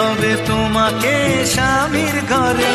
হবে তোমাকে স্বামীর ঘরে।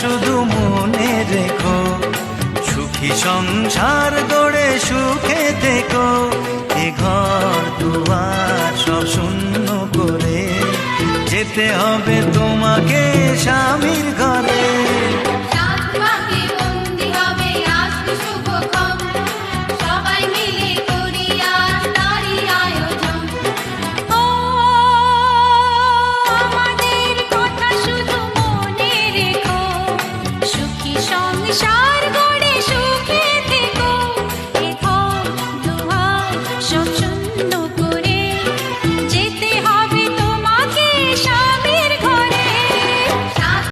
শুধু মনে রেখো, সুখী সংসার গড়ে সুখে দেখো এ ঘর দুয়ার সব শূন্য করে যেতে হবে তোমাকে স্বামীর ঘর। shine.